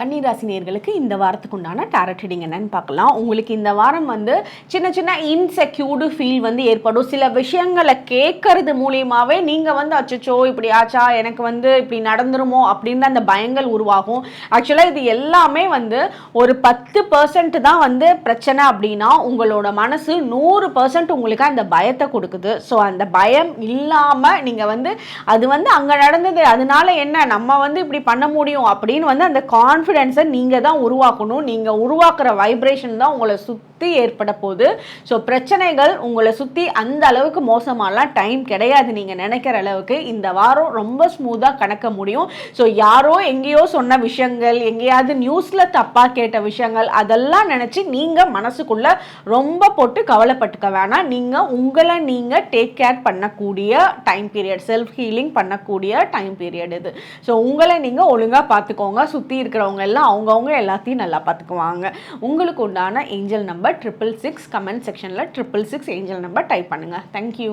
கன்னிராசினியர்களுக்கு இந்த வாரத்துக்கு உண்டான டேரட் ரீடிங் என்னன்னு பார்க்கலாம். உங்களுக்கு இந்த வாரம் வந்து சின்ன சின்ன இன்செக்யூர்டு ஃபீல் வந்து ஏற்படும். சில விஷயங்களை கேட்கறது மூலியமாகவே நீங்கள் வந்து அச்சச்சோ இப்படி ஆச்சா எனக்கு வந்து இப்படி நடந்துருமோ அப்படின்னு அந்த பயங்கள் உருவாகும். ஆக்சுவலாக இது எல்லாமே வந்து ஒரு பத்து பர்சன்ட் தான் வந்து பிரச்சனை அப்படின்னா உங்களோட மனசு நூறு பர்சன்ட் உங்களுக்கு அந்த பயத்தை கொடுக்குது. ஸோ அந்த பயம் இல்லாமல் நீங்கள் வந்து அது வந்து அங்கே நடந்தது அதனால என்ன நம்ம வந்து இப்படி பண்ண முடியும் அப்படின்னு வந்து அந்த கான்ஃபிடன்ஸ் நீங்கள் தான் உருவாக்கணும். நீங்கள் உருவாக்குற வைப்ரேஷன் தான் உங்களை சுற்றி ஏற்பட போகுது. ஸோ பிரச்சனைகள் உங்களை சுற்றி அந்த அளவுக்கு மோசமாலாம் டைம் கிடையாது நீங்கள் நினைக்கிற அளவுக்கு. இந்த வாரம் ரொம்ப ஸ்மூத்தாக கணக்க முடியும். ஸோ யாரோ எங்கேயோ சொன்ன விஷயங்கள் எங்கேயாவது நியூஸில் தப்பாக கேட்ட விஷயங்கள் அதெல்லாம் நினச்சி நீங்கள் மனசுக்குள்ளே ரொம்ப போட்டு கவலைப்பட்டுக்க வேணாம். நீங்கள் உங்களை நீங்கள் டேக் கேர் பண்ணக்கூடிய டைம் பீரியட் செல்ஃப் ஹீலிங் பண்ணக்கூடிய டைம் பீரியட் இது. ஸோ உங்களை நீங்கள் ஒழுங்காக பார்த்துக்கோங்க. சுற்றி இருக்கிறவங்க எல்லாம் அவங்கவுங்க எல்லாத்தையும் நல்லா பார்த்துக்குவாங்க. உங்களுக்கு உண்டான angel number triple six comment செக்ஷனில் triple six angel number type பண்ணுங்கள் தேங்க்யூ